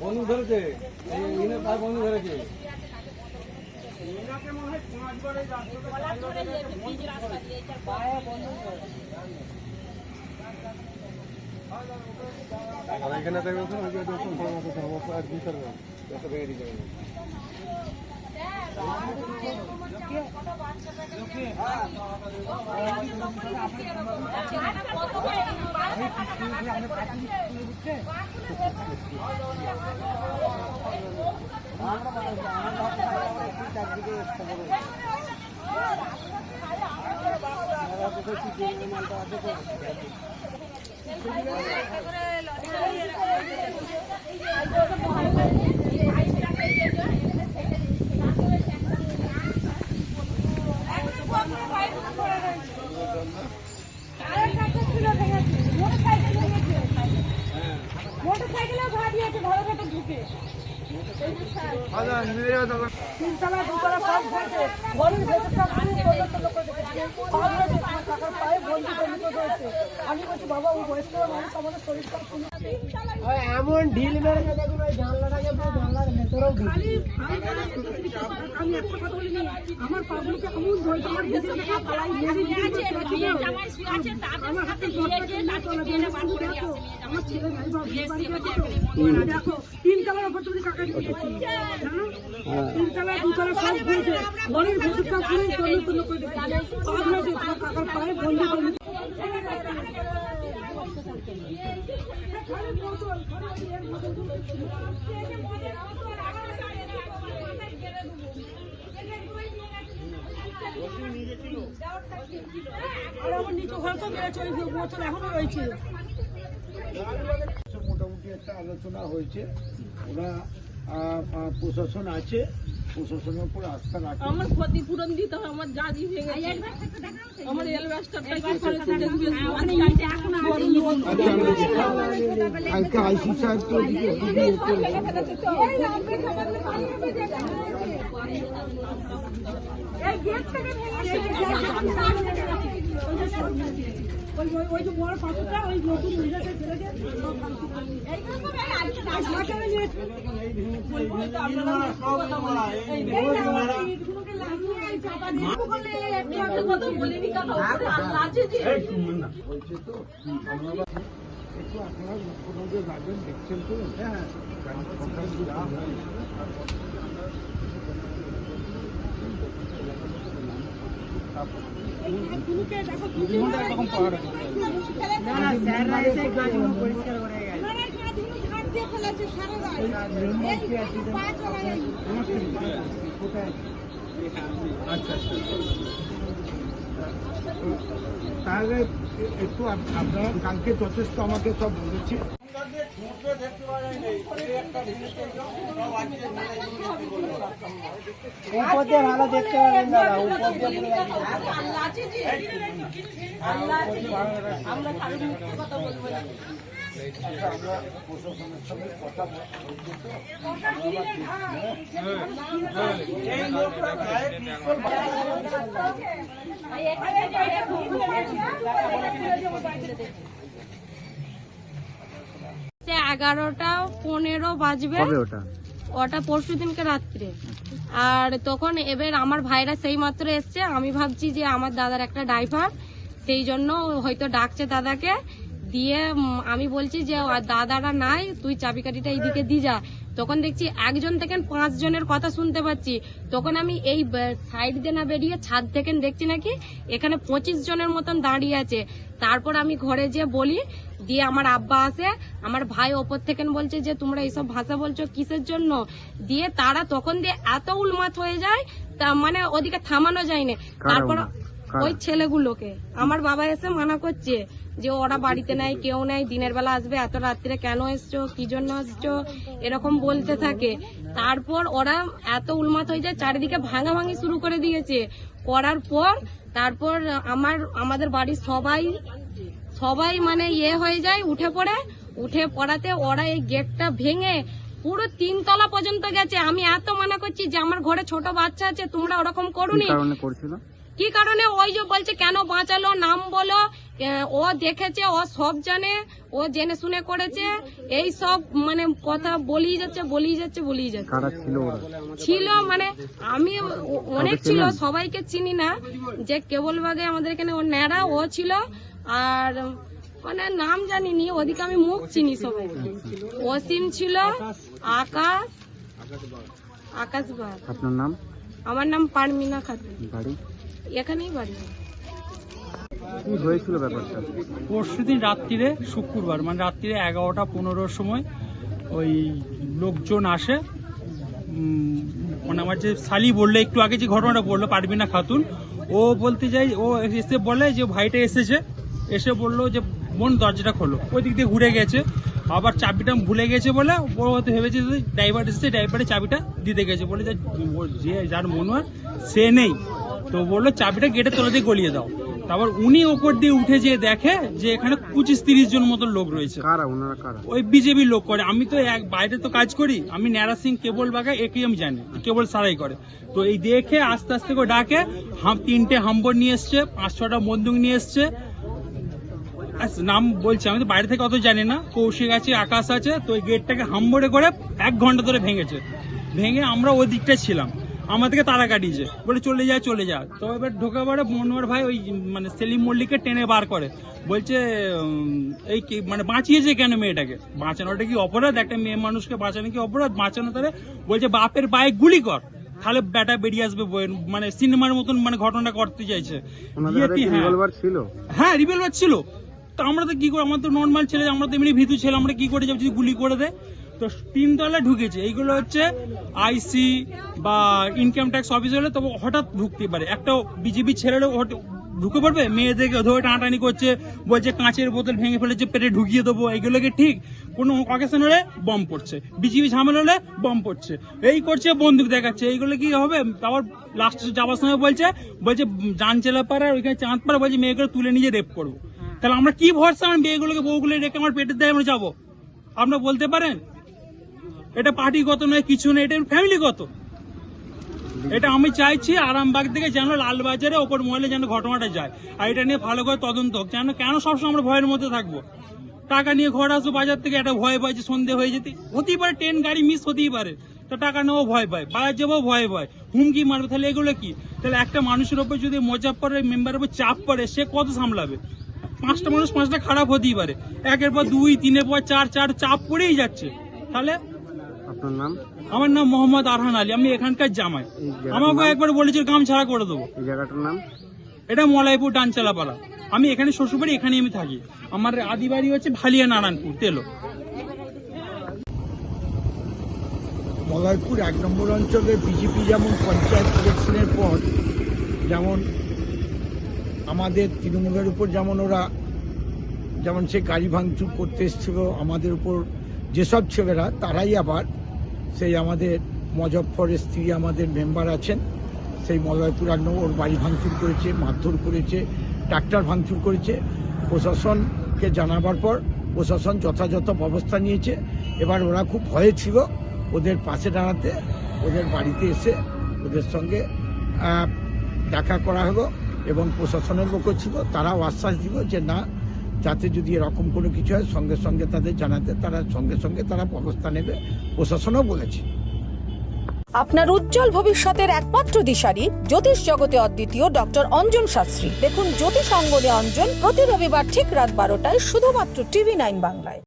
বন্ধু ধরেছে? এই ইনে তার বন্ধু ধরেছে। মনে হয় পাঁচবার গেছে, বন্ধ। আর এখানে দেখবেন তো ওই যে দেখুন সমস্যা আর কি করবে এত ভেঙে হবে। মোটরসাইকেলেও ঘা দিয়েছে ঘরে ঘরে ঢুকে। তিনতলা দুতলা সব ঘরের ভেতরটা পায়ে বন্ধু বন্ধু রয়েছে। আমি বলছি বাবা ও বয়স্ক মানুষ আমাদের শরীরটা শুনে এমন ঢিল মেরে দেখুন ওই জানলাটাকে পুরো জানলার ভেতরেও আমি একটা কথা বলিনি আমার পাগুলোকে এমন ধরেছে আমার ভেতরে দেখা পালাই মেরে দিয়ে আমার হাতে দিয়ে দেখো আমার ছেলে ভাই বাবা দেখো তিনতলার উপর তুমি কাকা জানো তিনতলা দুতলা সব ঘুরছে। ঘরের ভেতরটা পুরো তন্ন তন্ন করে দেখেছে। পা ধরেছে তোমার কাকার পায়ে বন্ধু বন্ধু মোটামুটি একটা আলোচনা হয়েছে। ওরা প্রশাসন আছে। প্রশাসনের উপর আস্থা রাখে আমার ক্ষতিপূরণ দিতে হবে আমার জাজি ভেঙে আমার এলবাস্টারটা কি করেছে দেখবে কালকে আইসি সাহেব তো ওদিকে ওদিকে ইয়ে করেছে। এই গেট থেকে ওই ওই ওই যে বড় পাথরটা ওই নতুন মহিলাকে মিলাতে ছেড়েছে এইগুলো তো আজকে আচ্ছা তাহলে একটু আপ- আপনারা কালকে যথেষ্ট আমাকে সব বলেছে উপর দিয়ে ভালো দেখতে পাবেন দাদা উপর দিয়ে আল্লাহ আছে যে আল্লাহ আছে যে। আমরা কারোর মিথ্যে কথা বলব না আমরা প্রশাসনের সঙ্গে কথা বলছি এগারোটা পনেরো বাজবে। ওটা? পরশু দিনকে রাত্রে। আর তখন এবার আমার ভাইরা সেই মাত্র এসছে। আমি ভাবছি যে আমার দাদার একটা ড্রাইভার সেই জন্য হয়তো ডাকছে দাদাকে। দিয়ে আমি বলছি যে দাদারা নাই তুই চাবিকাঠিটা এইদিকে দি যা। তখন দেখছি একজন থেকে পাঁচ জনের কথা শুনতে পাচ্ছি। তখন আমি এই সাইড দিয়ে না বেরিয়ে ছাদ থেকে দেখছি নাকি এখানে পঁচিশ জনের মতন দাঁড়িয়ে আছে। তারপর আমি ঘরে যে বলি দিয়ে আমার আব্বা আসে আমার ভাই ওপর থেকে বলছে যে তোমরা এইসব ভাষা বলছো কিসের জন্য? দিয়ে তারা তখন দিয়ে এত উন্মাদ হয়ে যায় তা মানে ওদিকে থামানো যায় না তারপর ওই ছেলেগুলোকে। আমার বাবা এসে মানা করছে যে ওরা বাড়িতে নাই কেউ নাই দিনের বেলা আসবে এত রাত্রে কেন এসছো কি জন্য এসছো? এরকম বলতে থাকে। তারপর ওরা এত উন্মাদ হয়ে যায় চারিদিকে ভাঙা ভাঙি শুরু করে দিয়েছে। করার পর তারপর আমার আমাদের বাড়ির সবাই সবাই মানে ইয়ে হয়ে যায় উঠে পড়ে। উঠে পড়াতে ওরা এই গেটটা ভেঙে পুরো তিনতলা পর্যন্ত গেছে। আমি এত মানা করছি যে আমার ঘরে ছোট বাচ্চা আছে তোমরা ওরকম করুনি? কি কারণে? ওই যে বলছে কেন বাঁচালো? নাম বলো। ও দেখেছে ও সব জানে ও জেনে শুনে করেছে। এই সব মানে কথা বলি যাচ্ছে বলি যাচ্ছে বলি যাচ্ছে। ছিল মানে আমি অনেক ছিল সবাইকে চিনি না। যে কেবলবাগে আমাদের এখানে ও ন্যাড়া ও ছিল। আর মানে নাম জানিনি ওদিকে আমি মুখ চিনি সবাই। অসীম ছিল আকাশ আকাশ আপনার নাম? আমার নাম পারমিনা খাতুন। বাড়ি? এখানেই বাড়ি। কি হয়েছিল ব্যাপারটা? পরশুদিন রাত্রিরে শুক্রবার মানে রাত্রিরে এগারোটা পনেরোর সময় ওই লোকজন আসে। মানে আমার যে শালি বলল একটু আগে যে ঘটনাটা বলল পারবিনা খাতুন ও বলতে যাই ও এসে বলে যে ভাইটা এসেছে। এসে বলল যে বোন দরজাটা খোলো। ওই দিক দিয়ে ঘুরে গেছে। আবার চাবিটা ভুলে গেছে বলে ও হয়তো ভেবেছে যে ড্রাইভার এসেছে ড্রাইভারের চাবিটা দিতে গেছে। বলে যে যার মনে হয় সে নেই। তো বলল চাবিটা গেটে তোলা দিয়ে গলিয়ে দাও। তারপর উনি ওপর দিয়ে উঠে যেয়ে দেখে যে এখানে পঁচিশ তিরিশ জন মতো লোক রয়েছে। ওই বিজেপির লোক করে। আমি তো এক বাইরে তো কাজ করি। আমি ন্যারা সিং কেবল বাগা একই আমি জানি। কেবল সারাই করে। তো এই দেখে আস্তে আস্তে করে ডাকে। হাম তিনটে হাম্বর নিয়ে এসছে পাঁচ ছটা বন্দুক নিয়ে এসছে। নাম বলছি আমি তো বাইরে থেকে অত জানি না। কৌশিক আছে আকাশ আছে তো ওই গেটটাকে হাম্বরে করে এক ঘণ্টা ধরে ভেঙেছে। ভেঙে আমরা ওই দিকটা ছিলাম আমাদেরকে তারা কাটিয়েছে। বলে চলে যা চলে যা। তো এবার ঢোকা পরে মনোয়ার ভাই ওই মানে সেলিম মল্লিককে টেনে বার করে। বলছে এই কি মানে বাঁচিয়েছে কেন মেয়েটাকে? বাঁচানোটা কি অপরাধ? একটা মেয়ে মানুষকে বাঁচানো কি অপরাধ? বাঁচানো তাহলে বলছে বাপের পায়ে গুলি কর। তাহলে ব্যাটা বেরিয়ে আসবে মানে সিনেমার মতন মানে ঘটনা করতে চাইছে। কি হ্যাঁ। রিভলভার ছিল। হ্যাঁ রিভলভার ছিল। তো আমরা তো কি করে, আমরা তো নর্মাল ছেলে, আমরা তো এমনি ভীতু ছেলে, আমরা কি করে যাব যদি গুলি করে দেয়? তো তিনতলা ঢুকেছে। এইগুলো হচ্ছে আইসি বা ইনকাম ট্যাক্স অফিস হলে তবে হঠাৎ ঢুকতে পারে। একটা বিজেপি ছেলেরও ঢুকে পড়বে, মেয়েদেরকে ধরে টানাটানি করছে, বলছে কাঁচের বোতল ভেঙে ফেলেছে, পেটে ঢুকিয়ে দেবো। এইগুলোকে ঠিক? কোনো অকেশন হলে বম পড়ছে। বিজেপি ঝামেলা হলে বম পড়ছে। এই করছে, বন্দুক দেখাচ্ছে। এইগুলো কি হবে? তারপর লাস্ট যাওয়ার সময় বলছে বলছে জান চেলাপাড়া ওইখানে চাঁদ চাঁদপাড়া, বলছে মেয়েগুলো তুলে নিয়ে রেপ করব। তাহলে আমরা কি ভরসা আমি মেয়েগুলোকে বউগুলো রেখে আমার পেটের দেয় আমরা যাব? আপনারা বলতে পারেন? এটা পার্টিগত নয়, কিছু নয়, এটা ফ্যামিলিগত। এটা আমি চাইছি আরামবাগ থেকে যেন লালবাজারে ওপর মহলে যেন ঘটনাটা যায়। আর এটা নিয়ে ভালো করে তদন্ত হোক। যেন কেন সবসময় আমরা ভয়ের মধ্যে থাকব? টাকা নিয়ে ঘর আসব বাজার থেকে, একটা ভয় পাই যে সন্ধে হয়ে যেতে। হতেই পারে ট্রেন, গাড়ি মিস হতেই পারে। তো টাকা নেওয়া ভয় পায়, বাজার যাব ভয় পায়। হুমকি মারবে, তাহলে এগুলো কি? তাহলে একটা মানুষের ওপর যদি মজা মোজাফরের মেম্বারের উপর চাপ পড়ে, সে কত সামলাবে? পাঁচটা মানুষ পাঁচটা খারাপ হতেই পারে। একের পর দুই তিনের পর চার চার চাপ পড়েই যাচ্ছে। তাহলে? আপনার নাম? আমার নাম মোহাম্মদ আরহান আলী আমি এখানকার জামাই। আমাকে একবার বলেছিল কাম ছাড়া করে দেবো। জায়গাটার নাম? এটা মলাইপুর ডানচালাপাড়া। আমি এখানে শ্বশুরবাড়ি এখানে আমি থাকি। আমার আদি বাড়ি হচ্ছে ভালিয়া নারায়ণপুর তেলো। মলয়পুর এক নম্বর অঞ্চলে বিজেপি যেমন পঞ্চায়েত ইলেকশনের পর যেমন আমাদের তৃণমূলের উপর যেমন ওরা, যেমন সে গাড়ি ভাঙচুর করতে এসেছিল, আমাদের উপর যেসব ছেলেরা, তারাই আবার সেই আমাদের মজফরের স্ত্রী আমাদের মেম্বার আছেন। সেই এক ওর বাড়ি ভাঙচুর করেছে, মারধর করেছে, ট্রাক্টর ভাঙচুর করেছে। প্রশাসনকে জানাবার পর প্রশাসন যথাযথ ব্যবস্থা নিয়েছে। এবার ওরা খুব ভয়ে ছিল ওদের পাশে দাঁড়াতে, ওদের বাড়িতে এসে ওদের সঙ্গে দেখা করা হলো। এবং প্রশাসনের লোকও ছিল, তারাও আশ্বাস দিল যে না, যাতে যদি এরকম কোনো কিছু হয়, সঙ্গে সঙ্গে তাদের জানাতে, তারা সঙ্গে সঙ্গে তারা ব্যবস্থা নেবে, প্রশাসনও বলেছে। আপনার উজ্জ্বল ভবিষ্যতের একমাত্র দিশারি জ্যোতিষ জগতে অদ্বিতীয় ডক্টর অঞ্জন শাস্ত্রী। দেখুন জ্যোতিষ অঙ্গনে অঞ্জন প্রতি রবিবার ঠিক রাত বারোটায় শুধুমাত্র টিভি নাইন বাংলায়।